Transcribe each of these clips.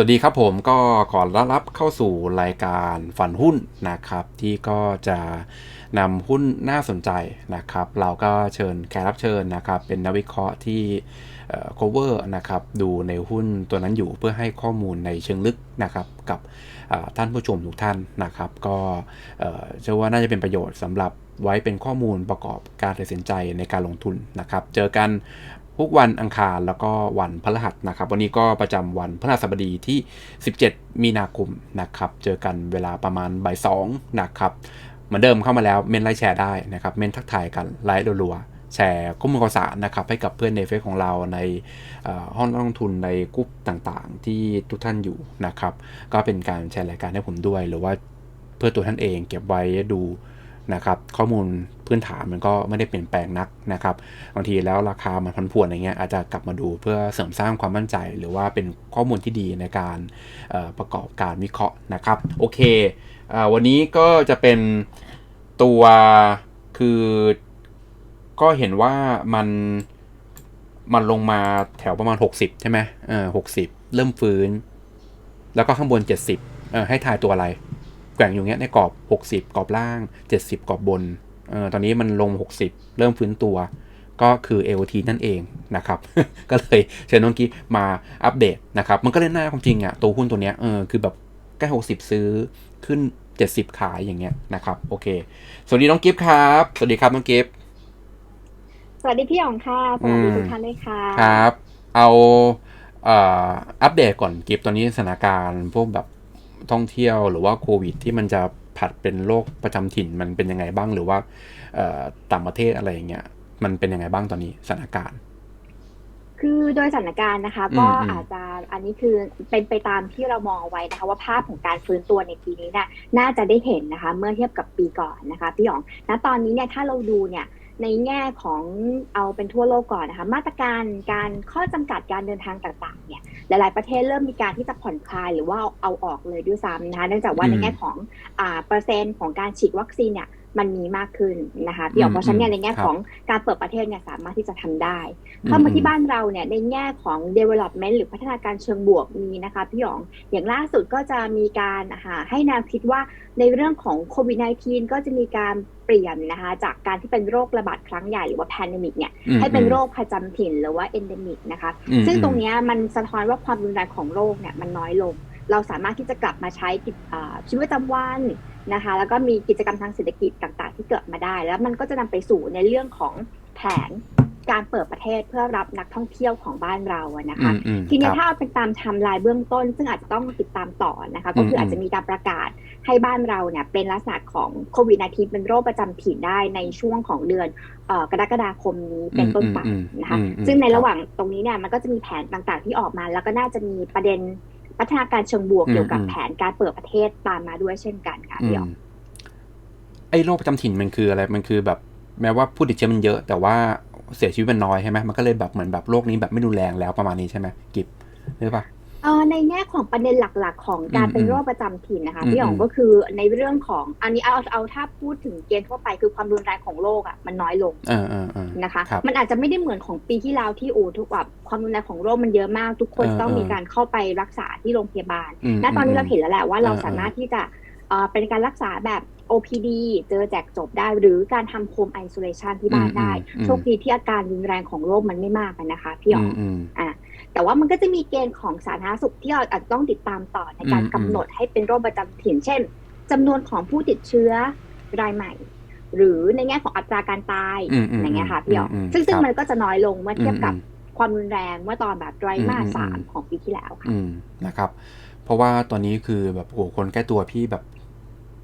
สวัสดีครับผมก็ขอรับเข้าสู่รายการฝันหุ้นนะครับ ที่ก็จะนำหุ้นน่าสนใจนะครับ เราก็เชิญแขกรับเชิญนะครับ เป็นนักวิเคราะห์ที่ cover นะครับดูในหุ้นตัวนั้นอยู่เพื่อให้ข้อมูลในเชิงลึกนะครับกับท่านผู้ชมทุกท่านนะครับ ก็เชื่อว่าน่าจะเป็นประโยชน์สำหรับไว้เป็นข้อมูลประกอบการตัดสินใจในการลงทุนนะครับ เจอกัน ทุกวันอังคารแล้วก็วันพฤหัสนะครับ วันนี้ก็ประจำวันพฤหัสบดีที่ 17 มีนาคมนะครับ เจอกันเวลาประมาณบ่ายสองนะครับ เหมือนเดิมเข้ามาแล้วเมนไลค์แชร์ได้นะครับ เมนทักทายกันไลค์รัวๆแชร์ข้อมูลข่าวสารนะครับ ให้กับเพื่อนในเฟซของเราในห้องลงทุนในกลุ่มต่างๆ ที่ทุกท่านอยู่นะครับ ก็เป็นการแชร์รายการให้ผมด้วย หรือว่าเพื่อตัวท่านเองเก็บไว้ดู นะครับข้อมูลพื้นฐานมันก็ไม่ได้เปลี่ยนแปลงนักนะครับบางทีแล้วราคามันพันผวนอะไรเงี้ยอาจจะกลับมาดูเพื่อเสริมสร้างความมั่นใจ หรือว่าเป็นข้อมูลที่ดีในการประกอบการวิเคราะห์นะครับโอเคอวันนี้ก็จะเป็นตัวคือก็เห็นว่ามันมันลงมาแถวประมาณ 60 ใช่ไหมเออหกสิบเริ่มฟื้น แล้วก็ข้างบน 70เออให้ทายตัวอะไร แกว่งอยู่เงี้ยในกรอบ 60 กรอบล่าง 70 กรอบบนเออตอนนี้มันลง 60 เริ่มฟื้นตัว ก็คือ LT นั่นเองนะครับ ก็เลยเชิญน้องกี้มาอัปเดตนะครับ มันก็เล่นหน้าความจริงอะตัวหุ้นตัวเนี้ยเออคือแบบใกล้60 ซื้อขึ้น 70 ขายอย่างเงี้ยนะครับ โอเค สวัสดีน้องกิฟต์ครับ สวัสดีครับน้องกิฟต์สวัสดีพี่หยองค่ะ สวัสดีอืมทุกท่านด้วยค่ะ ครับ เอาเอ่ออัปเดตก่อนกิฟต์ตอนนี้สถานการณ์พวกแบบ ท่องเที่ยวหรือว่าโควิด ที่มันจะผัดเป็นโรคประจำถิ่นมันเป็นยังไงบ้างหรือว่าเอ่อต่างประเทศอะไรอย่างเงี้ยมันเป็นยังไงบ้างตอนนี้สถานการณ์ คือโดยสถานการณ์นะคะอืมก็อืมอาจจะอันนี้คือเป็นไปตามที่เรามองเอาไว้นะคะ ว่าภาพของการฟื้นตัวในปีนี้เนี่ยน่าจะได้เห็นนะคะ เมื่อเทียบกับปีก่อนนะคะพี่หยองณตอนนี้เนี่ยถ้าเราดูเนี่ย ในแง่ของเอาเป็นทั่วโลกก่อนนะคะมาตรการการข้อจำกัดการเดินทางต่างๆเนี่ยหลาย ๆ ประเทศเริ่มมีการที่จะผ่อนคลายหรือว่าเอาออกเลยด้วยซ้ำนะคะเนื่องจากว่าในแง่ของอ่าเปอร์เซ็นต์ของการฉีดวัคซีนเนี่ย มันมีมากขึ้นนะคะพี่หยองอืมเพราะฉะนั้นเนี่ยในแง่ครับของการเปิดประเทศเนี่ยสามารถที่จะทำได้เข้ามาที่บ้านเราเนี่ยในแง่ของ development หรือพัฒนาการเชิงบวกมีนะคะพี่หยองอย่างล่าสุดก็จะมีการหาให้แนวคิดว่าในเรื่องของโควิด -19 ก็จะมีการเปลี่ยนนะคะจากการที่เป็นโรคระบาดครั้งใหญ่หรือว่า pandemic เนี่ยอืมให้เป็นโรคประจำถิ่นหรือว่า endemic นะคะอืมซึ่งตรงอืมเนี้ยมันสะท้อนว่าความรุนแรงของโรคเนี่ยมันน้อยลง เราสามารถที่จะกลับมาใช้กิจอ่าชีวิตประจำวันนะคะ แล้วก็มีกิจกรรมทางเศรษฐกิจต่างๆ ที่เกิดมาได้ แล้วมันก็จะนำไปสู่ในเรื่องของแผนการเปิดประเทศเพื่อรับนักท่องเที่ยวของบ้านเราอะนะคะอืมอืมทีเนี้คยรับถ้าเอาเป็นตามไทม์ไลน์เบื้องต้น ซึ่งอาจจะต้องติดตามต่อนะคะ ก็คือมอาจจะมีการประกาศให้บ้านเราเนี่ยเป็นลักษณะของโควิด -19 เป็นโรคประจำถิ่นได้ในช่วงของเดือนเอ่อกรกฎาคมนี้เป็นต้นไปอืมนะคะอืมอืมซึ่งในครับระหว่างตรงนี้เนี่ยมันก็จะมีแผนต่างๆที่ออกมา แล้วก็น่าจะมีประเด็น พัฒนาการเชิงบวกอืมเกี่ยวกับอืมแผนการเปิดประเทศตามมาด้วยเช่นกันค่ะอืพี่อ๋อมไอ้โรคประจำถิ่นมันคืออะไรมันคือแบบแม้ว่าผู้ติดเชื้อมันเยอะ แต่ว่าเสียชีวิตมันน้อยใช่ไหมมันก็เลยแบบเหมือนแบบโรคนี้แบบไม่รุนแรงแล้วประมาณนี้ใช่ไหมกิบหรือเปล่า เอ่อในแง่ของประเด็นหลักๆ ของการอืมเป็นโรคประจำถิ่นนะคะอืมพี่อ๋ออืงมก็คือในเรื่องของอันนี้เอาเอาถ้าพูดถึงเกณฑ์ทั่วไปคือความรุนแรงของโรคอะมันน้อยลงเออเออเออ นะคะ ครับมันอาจจะไม่ได้เหมือนของปีที่แล้วที่โอ้ทุกแบบความรุนแรงของโรคมันเยอะมาก ทุกคนเออต้องเออมีการเข้าไปรักษาที่โรงพยาบาลมณตอนนี้เรามเห็นแล้วแหละว่าเราเออ สามารถที่จะเอ่อเป็นการรักษาแบบ OPD เจอแจกจบได้หรือการทำ home isolation ที่บ้านได้อืมอืมโชคดีที่อาการรุนแรงของโรคมันไม่มากอะนะคะพี่อ๋อือมอืมอะแต่ว่ามันก็จะมีเกณฑ์ของสาธารณสุขที่เราอาจจะต้องติดตามต่อในการอืมกำหนดให้เป็นโรคประจำถิ่น เช่นจำนวนของผู้ติดเชื้อรายใหม่ หรือในแง่ของอัตราการตายอืมอืมอย่างเงี้ยค่ะพี่อ๋ออืมอืมซึ่งซึ่งครับมันก็จะน้อยลงเมื่อเทียบกับอืมความรุนแรงเมื่อตอนแบบไตรมาสอืมสามอืมของปีที่แล้วค่ะอืมนะครับ เพราะว่าตอนนี้คือแบบโอ้โหคนใกล้ตัวพี่แบบ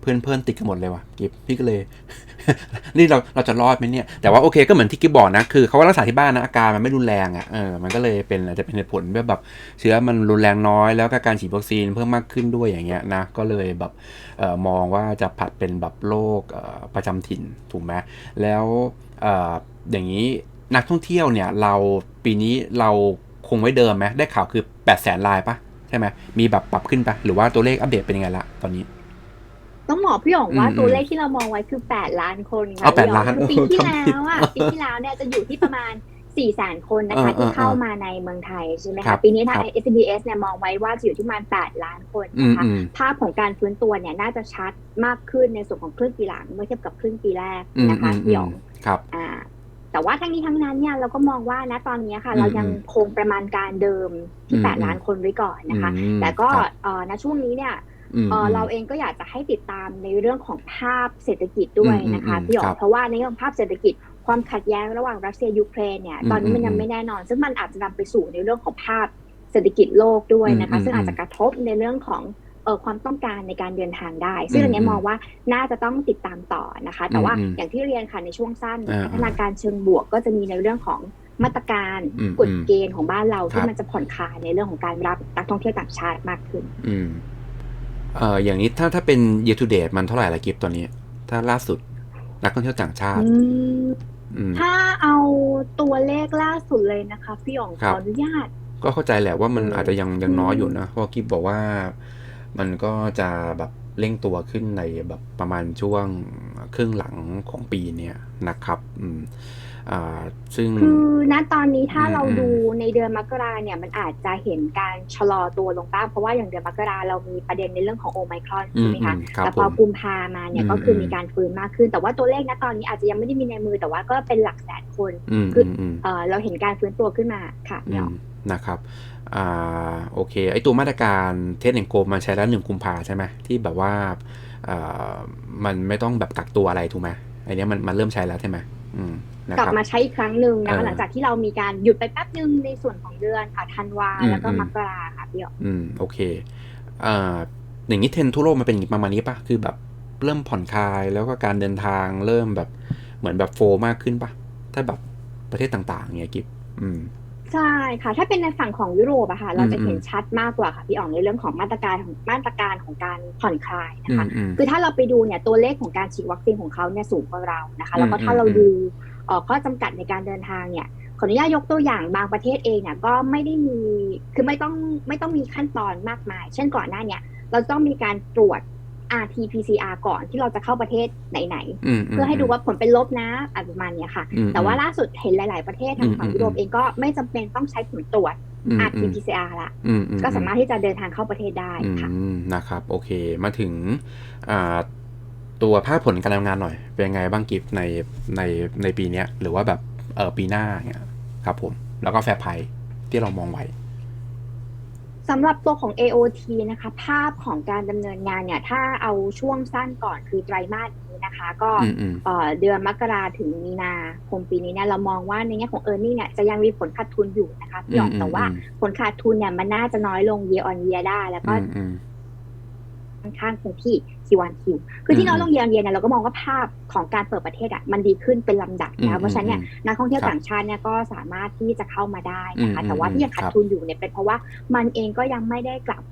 เพื่อนเพื่อนติดกันหมดเลยว่ะกิฟพี่ก็เลย นี่เราเราจะรอดไหมเนี่ย แต่ว่าโอเคก็เหมือนที่กิฟบอกนะ คือเขาว่ารักษาที่บ้านนะอาการมันไม่รุนแรงอะเออมันก็เลยเป็นอาจจะเป็นเหตุผลแบบแบบเชื้อมันรุนแรงน้อยแล้วก็การฉีดวัคซีนเพิ่มมากขึ้นด้วยอย่างเงี้ยนะก็เลยแบบเอ่อมองว่าจะผัดเป็นแบบโรคประจำถิ่นถูกไหมแล้วเอ่ออย่างนี้นักท่องเที่ยวเนี่ยเราปีนี้เราคงไว้เดิมไหมได้ข่าวคือ8ปดแสนลายปะใช่ไหมมีแบบปรับขึ้นปะหรือว่าตัวเลขอัปเดตเป็นยังไงละตอนนี้ ต้องบอกพี่หยองว่าอืมตัวเลขที่เรามองไว้คือ8ล้านคนค่ะเอา8พี่หยองล้านคือปีโอ้โหที่จำผิดแล้วอะปีที่แล้วเนี่ยจะอยู่ที่ประมาณ4 0 0 0 0คนนะคะเออเออที่เข้ามาในเมืองไทยใช่ไหมครัคะบปีนี้ทางครับ SBS เนี่ยมองไว้ว่าจะอยู่ที่ประมาณ8ล้านคนอืมนะคะอืมภาพของการฟื้นตัวเนี่ยน่าจะชัดมากขึ้นในส่วนของครึ่งปีหลังเมื่อเทียบกับครึ่งปีแรกอืมนะคะอืมพี่หยองครับอ่าแต่ว่าทั้งนี้ทั้งนั้นเนี่ยเราก็มองว่าณตอนนี้ค่ะอืมเรายังคงประมาณการเดิมที่อืม8ล้านคนไว้ก่อนนะคะอืมแต่ก็ครับเอ่อณช่วงนี้เนี่ยอืม เอ่ออมเราเองก็อยากจะให้ติดตามในเรื่องของภาพเศรษฐกิจด้วยนะคะอืมอืมพี่หยอครังบเพราะว่าในเรื่องของภาพเศรษฐกิจความขัดแย้งระหว่างรัสเซียยูเครนเนี่ยอืมตอนนี้มันยัอืงมไม่แน่นอน ซึ่งมันอาจจะนำไปสู่ในเรื่องของภาพเศรษฐกิจโลกด้วยนะคะอืมซึ่งอาจจะกระทบในเรื่องของเอ่อความต้องการในการเดินทางได้ ซึ่งอันเนี้ยอืมมองว่าน่าจะต้องติดตามต่อนะคะ แต่ว่าอืมอย่างที่เรียนค่ะในช่วงสั้นอ่าพัฒนาการเชิงบวกก็จะมีในเรื่องของมาตรการอืมกฎเกณฑ์ของบ้านเราคที่รับมันจะผ่อนคลายในเรื่องของการรับนักท่องเที่ยวต่างชาติมากขึ้นอืม เอ่ออย่างนี้ถ้าถ้าเป็น year to date มันเท่าไหร่ละกิฟตัวนี้ ถ้าล่าสุดนักท่องเที่ยวต่างชาติ อืมอืมถ้าเอาตัวเลขล่าสุดเลยนะคะ พี่หยองคขรับ ออนุญาต ก็เข้าใจแหละว่ามันเออออาจจะยังยังน้อยอยู่นะ เพราะกิฟบอกว่ามันก็จะแบบเร่งตัวขึ้นในแบบประมาณช่วงครึ่งหลังของปีเนี้ยนะครับ อืมอ่า ซึ่งคือณตอนนี้ถ้าอืมเราอืมดูในเดือนมกราเนี่ยมันอาจจะเห็นการชะลอตัวลงบ้างเพราะว่าอย่างเดือนมกราเรามีประเด็นในเรื่องของโอไมครอนอืใช่มไหมอืคะมครับแต่ผพอมกุมภามาเนี่ยอืมก็คืออมมีการฟื้นมากขึ้น แต่ว่าตัวเลขณตอนนี้อาจจะยังไม่ได้มีในมือแต่ว่าก็เป็นหลักแสนคนอืมคืออืมอืมเออเราเห็นการฟื้นตัวขึ้นมาค่ะพี่หยอืองมนะครับอ่าโอเคไอตัวมาตรการเทสแอนโกมันใช้แล้วหนึ่งกุมภาใช่ไหมที่แบบว่าอ่ามันไม่ต้องแบบกักตัวอะไรถูกไหมไอเนี้ยมันมันเริ่มใช้แล้วใช่ไหมอืมนะ กลัคบรับมาใช้อีกครั้งหนึ่งนะเอคะอหลังจากที่เรามีการหยุดไปแป๊บหนึ่งในส่วนของเดือนค่ะธันวาอืมแล้วก็อืมมกราค่ะพี่หยองอืมโอเคอ่าอย่างนี้เทรนด์ทั่วโลกมันเป็นอย่างนี้ประมาณนี้ปะคือแบบเริ่มผ่อนคลายแล้วก็การเดินทางเริ่มแบบเหมือนแบบโฟล์มากขึ้นปะถ้าแบบประเทศต่างๆเงี้ยกิฟอืม ใช่ค่ะ ถ้าเป็นในฝั่งของยุโรปอะค่ะ เราจะอืมเห็นชัดมากกว่าค่ะพี่อ๋องในเรื่องของมาตรการของมาตรการของการผ่อนคลายนะอืคะมอืมคือถ้าเราไปดูเนี่ยตัวเลขของการฉีดวัคซีนของเขาเนี่ยสูงกว่าเรานะคะ แล้วก็อืมถ้าเราอืมดูเอ่อข้อจำกัดในการเดินทางเนี่ยขออนุญาตยกตัวอย่างบางประเทศเองเนี่ยก็ไม่ได้มีคือไม่ต้องไม่ต้องมีขั้นตอนมากมาย เช่นก่อนหน้าเนี่ยเราต้องมีการตรวจ RT-PCR ก่อนที่เราจะเข้าประเทศไหนอืมๆเพื่อให้ดูว่าผลเป็นลบนะอะไรประมาณเนี้ยค่ะอืมแต่ว่าล่าสุดเห็นหลาย ๆ ประเทศทางฝั่งอืมยุโรปเองก็ไม่จำเป็นต้องใช้ผลตรวจอืมอืม RT-PCR ละอืมอืก็สามารถที่จะเดินทางเข้าประเทศได้อืค่ะมนะครับ โอเคมาถึงอ่าตัวภาพผลการทำงานหน่อย เป็นยังไงบ้างกิฟในในในปีเนี้ยหรือว่าแบบเออปีหน้าเงี้ยครับผม แล้วก็แฟร์ไพที่เรามองไว้ สำหรับตัวของ AOT นะคะ ภาพของการดำเนินงานเนี่ย ถ้าเอาช่วงสั้นก่อนคือไตรมาสนี้นะคะ ก็อืมอืมเอ่อเดือนมกราถึงมีนาคมปีนี้เนี่ยเรามองว่าในแง่ของ e a r n i n g เนี่ยจะยังมีผลขาดทุนอยู่นะคะพี่หยองอืมแต่ว่าอืมผลขาดทุนเนี่ยมันน่าจะน้อยลง year on year ได้แล้วก็อืมอืมค่อนข้างคงที่ Q1 Q คือที่น้อยลง year on year เนี่ยเราก็มองว่าภาพของการเปิดประเทศอะมันดีขึ้นเป็นลำดับอืมนะเพราะฉะนั้นเนี่ยอืมนักท่องเที่ยวครับต่างชาติเนี่ยก็สามารถที่จะเข้ามาได้นะคะอืมแต่ว่าที่ยังขาครัดบทุนอยู่เนี่ยเป็นเพราะว่ามันเองก็ยังไม่ได้กลับ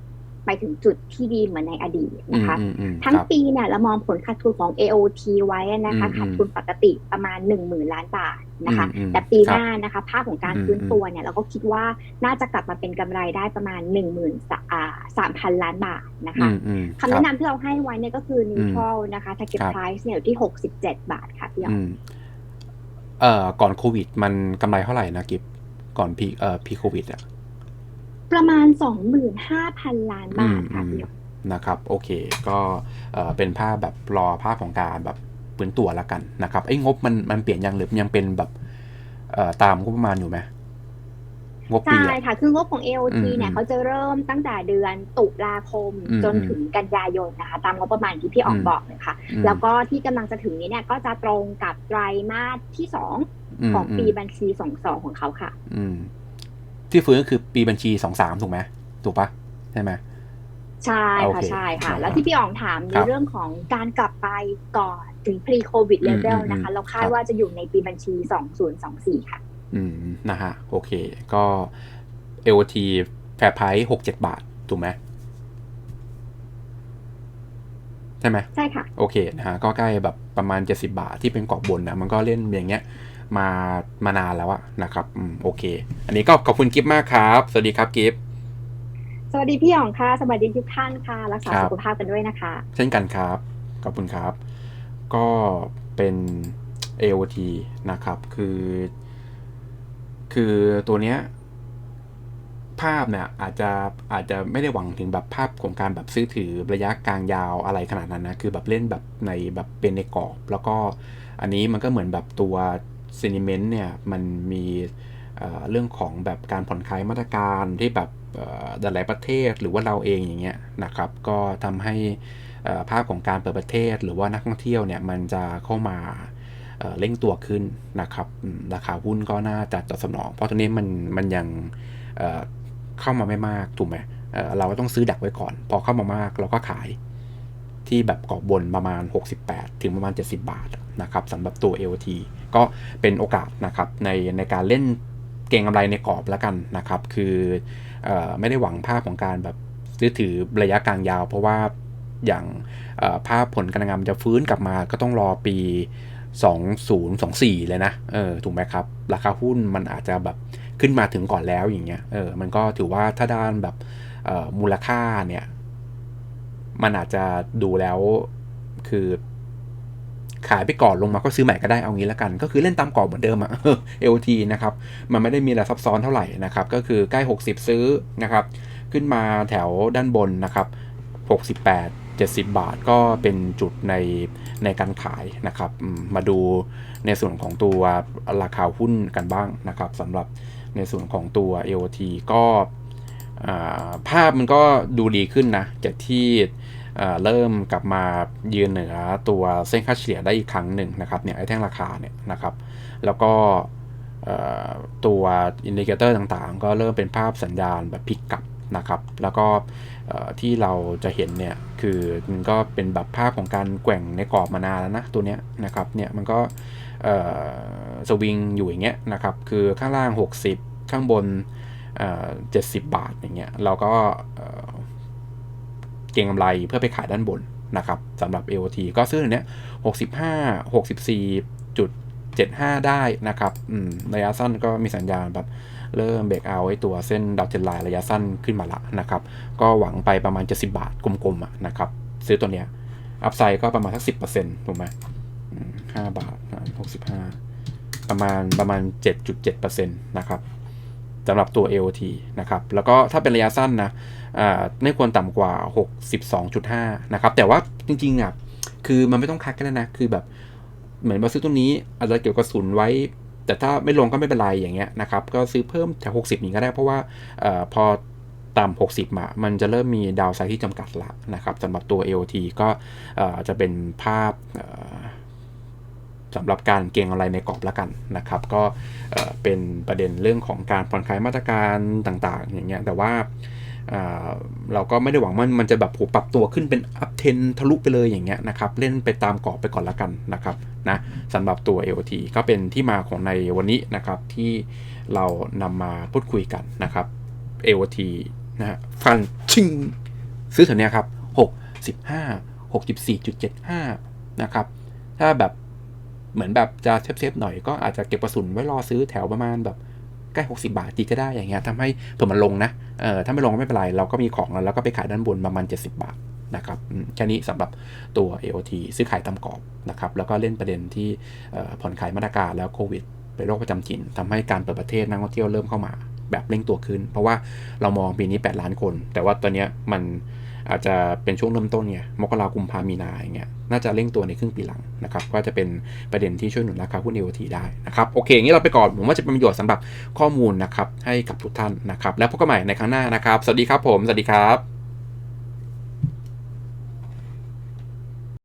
ไปถึงจุดที่ดีเหมือนในอดีตอืนะมคะอืมอืมทั้งครับปีเนี่ยเรามองผลขาดทุนของ AOT ไว้นะคะอืมขาดทุนปกติประมาณ 1 0,000 ล้านบาทนะคะอืมอืมแต่ปีครับหน้านะคะ ภาพของการอืมฟื้นตัวเนี่ยเราก็คิดว่าน่าจะกลับมาเป็นกำไรได้ประมาณ1 3 0 0 0ล้านบาทนะอืคะมอืมคำแนะนำที่เราให้ไว้เนี่ยก็คือ neutral นะคะ target ครับ price เนี่ยอยู่ที่ 67 บาทค่ะพี่อ๋ออืมเอ่อก่อนโควิด มันกำไรเท่าไหร่นะกิฟก่อนพีเอ่อพีโควิดอะ ประมาณ 25,000 ล้านบาทค่ะอืมพี่อ๋อนะครับ โอเค ก็เอ่อเป็นภาพแบบรอภาพของการแบบปืนตัวแล้วกันนะครับไอ้งบมันมันเปลี่ยนยังหรือยังเป็นแบบเอ่อตามงบประมาณอยู่ไหมงบปีใช่อะค่ะ คืองบของ AOT อืมเนี่ยเขาจะเริ่มตั้งแต่เดือนตุลาคมอืมจนถึงกันยายนนะคะ ตามงบประมาณที่พี่อ๋องอืมบอกเลยค่ะอืมแล้วก็ที่กำลังจะถึงนี้เนี่ยก็จะตรงกับไตรมาสที่สองมของปีมบัญชีสองสองของเขาค่ะ อืม ที่ฟื้นก็คือปีบัญชีสองสามถูกไหมถูกปะใช่ไหมใช่โอค่ะเคใช่ค่ะอ่าแล้วที่พี่อ๋องถามในครับเรื่องของการกลับไปก่อนถึง pre covid อืม level อืมนะคะ เราคาดครับว่าจะอยู่ในปีบัญชี 2024 ค่ะ อืม นะฮะ โอเค ก็ LT แฟร์ไพรส์หกเจ็ดบาท ถูกไหมใช่ไหมใช่ค่ะ โอเค นะฮะ ก็ใกล้แบบประมาณ 70 บาทที่เป็นกรอบบนนะ มันก็เล่นอย่างเงี้ย มามานานแล้วอะนะครับอืมโอเค อันนี้ก็ขอบคุณกิฟมากครับ สวัสดีครับกิฟสวัสดีพี่อ๋องค่ะ สวัสดีทุกท่านค่ะ รักษาครับสุขภาพกันด้วยนะคะ เช่นกันครับ ขอบคุณครับ ก็เป็น AOT นะครับ คือ คือตัวเนี้ยภาพเนี่ยอาจจะอาจจะไม่ได้หวังถึงแบบภาพของการแบบซื้อถือระยะกลางยาวอะไรขนาดนั้นนะ คือแบบเล่นแบบในแบบเป็นในกรอบ แล้วก็อันนี้มันก็เหมือนแบบตัว ซีนิเมนต์เนี่ยมันมีเรื่องของแบบการผ่อนคลายมาตรการที่แบบหลายๆประเทศหรือว่าเราเองอย่างเงี้ยนะครับ ก็ทำให้ภาพของการเปิดประเทศ หรือว่านักท่องเที่ยวเนี่ยมันจะเข้ามาเร่งตัวขึ้นนะครับราคาหุ้นก็น่าจะตอบสนอง เพราะตอนนี้มันมันยังเเข้ามาไม่มากถูกไหมเเราก็ต้องซื้อดักไว้ก่อน พอเข้ามามากเราก็ขายที่แบบกรอบบนประมาณ 68 ถึงประมาณ 70 บาท นะครับสำหรับตัว LT ก็เป็นโอกาสนะครับในในการเล่นเก่งกำไรในกรอบแล้วกันนะครับ คือออไม่ได้หวังภาพของการแบบซื้อถือระยะกลางยาว เพราะว่าอย่างภาพผลการงานมันจะฟื้นกลับมาก็ต้องรอปี 2024 เลยนะเออถูกไหมครับ ราคาหุ้นมันอาจจะแบบขึ้นมาถึงก่อนแล้วอย่างเงี้ยเออมันก็ถือว่าถ้าด้านแบบมูลค่าเนี่ยมันอาจจะดูแล้วคือ ขายไปก่อนลงมาก็ซื้อใหม่ก็ได้เอางี้แล้วกัน ก็คือเล่นตามกรอบเหมือนเดิมอะ LT นะครับมันไม่ได้มีอะไรซับซ้อนเท่าไหร่นะครับก็คือใกล้ 60 ซื้อนะครับขึ้นมาแถวด้านบนนะครับ68 70 บาทก็เป็นจุดในในการขายนะครับ มาดูในส่วนของตัวราคาหุ้นกันบ้างนะครับสำหรับในส่วนของตัว AOT ก็ภาพมันก็ดูดีขึ้นนะ จากที่ เริ่มกลับมายืนเหนือตัวเส้นค่าเฉลี่ยได้อีกครั้งหนึ่งนะครับเนี่ยไอ้แท่งราคาเนี่ยนะครับแล้วก็ตัวอินดิเคเตอร์ต่างๆ ก็เริ่มเป็นภาพสัญญาณแบบพลิกกลับนะครับ แล้วก็ที่เราจะเห็นเนี่ยคือมันก็เป็นแบบภาพของการแกว่งในกรอบมานานแล้วนะตัวเนี้ยนะครับเนี่ยมันก็สวิงอยู่อย่างเงี้ยนะครับคือข้างล่าง 60 ข้างบนเอ่อ70 บาทอย่างเงี้ยเราก็ เอ่อเก็งกำไรเพื่อไปขายด้านบนนะครับสำหรับ AOT ก็ซื้อเนี้ย65 64จุด75 ได้นะครับระยะสั้นก็มีสัญญาณแบบเริ่มเบรกเอาไอ้ตัวเส้นดาวเทนไลน์ระยะสั้นขึ้นมาละนะครับ ก็หวังไปประมาณ 70 บาทกลมๆอะนะครับ ซื้อตัวเนี้ย อัพไซด์ก็ประมาณสักสิบเปอร์เซ็นต์ถูกไหมอืมห้าบาทหกสิบห้าประมาณประมาณ 7.7%นะครับ สำหรับตัว AOT นะครับ แล้วก็ถ้าเป็นระยะสั้นนะไม่ควรต่ำกว่า 62.5 นะครับ แต่ว่าจริงๆอะคือมันไม่ต้องคัดกันนะ คือแบบเหมือนมาซื้อตัวนี้อาจจะเกี่ยวกับศูนย์ไว้ แต่ถ้าไม่ลงก็ไม่เป็นไรอย่างเงี้ยนะครับ ก็ซื้อเพิ่มแถว60นี้ก็ได้ เพราะว่าอพอต่ำ60มามันจะเริ่มมีดาวไซด์ที่จำกัดละนะครับสำหรับตัว AOT ก็จะเป็นภาพ สำหรับการเก็งอะไรในกรอบละกันนะครับ ก็เป็นประเด็นเรื่องของการผ่อนคลายมาตรการต่างๆ อย่างเงี้ยแต่ว่าเราก็ไม่ได้หวังว่ามันจะแบบโหปรับตัวขึ้นเป็นอัพเทนทะลุไปเลยอย่างเงี้ยนะครับ เล่นไปตามกรอบไปก่อนละกันนะครับนะสำหรับตัว AOT ก็เป็นที่มาของในวันนี้นะครับที่เรานำมาพูดคุยกันนะครับ AOT นะฮะฟันชิง ซื้อแถวเนี้ยครับ 6 15 64.75 นะครับ ถ้าแบบ เหมือนแบบจะเซฟๆหน่อยก็อาจจะเก็บกระสุนไว้รอซื้อแถวประมาณแบบใกล้60บาทดีก็ได้อย่างเงี้ยทำให้เผื่อมันลงนะเออถ้าไม่ลงก็ไม่เป็นไร เราก็มีของแล้วแล้วก็ไปขายด้านบนประมาณ 70 บาทนะครับแค่นี้สำหรับตัว AOT ซื้อขายตามกรอบนะครับแล้วก็เล่นประเด็นที่ผ่อนคลายมาตรการแล้วโควิดเป็นโรคประจำถิ่นทำให้การเปิดประเทศนักท่องเที่ยวเริ่มเข้ามา แบบเร่งตัวขึ้น เพราะว่าเรามองปีนี้ 8 ล้านคน แต่ว่าตอนเนี้ยมัน อาจจะเป็นช่วงเริ่มต้นไงมกรากุมพามีนาอย่างเงี้ยน่าจะเร่งตัวในครึ่งปีหลังนะครับก็จะเป็นประเด็นที่ช่วยหนุนราคาหุ้น AOT ได้นะครับโอเคอย่างนี้เราไปก่อนผมว่าจะเป็นประโยชน์สำหรับข้อมูลนะครับให้กับทุกท่านนะครับแล้วพบกันใหม่ในครั้งหน้านะครับ สวัสดีครับผมสวัสดีครับ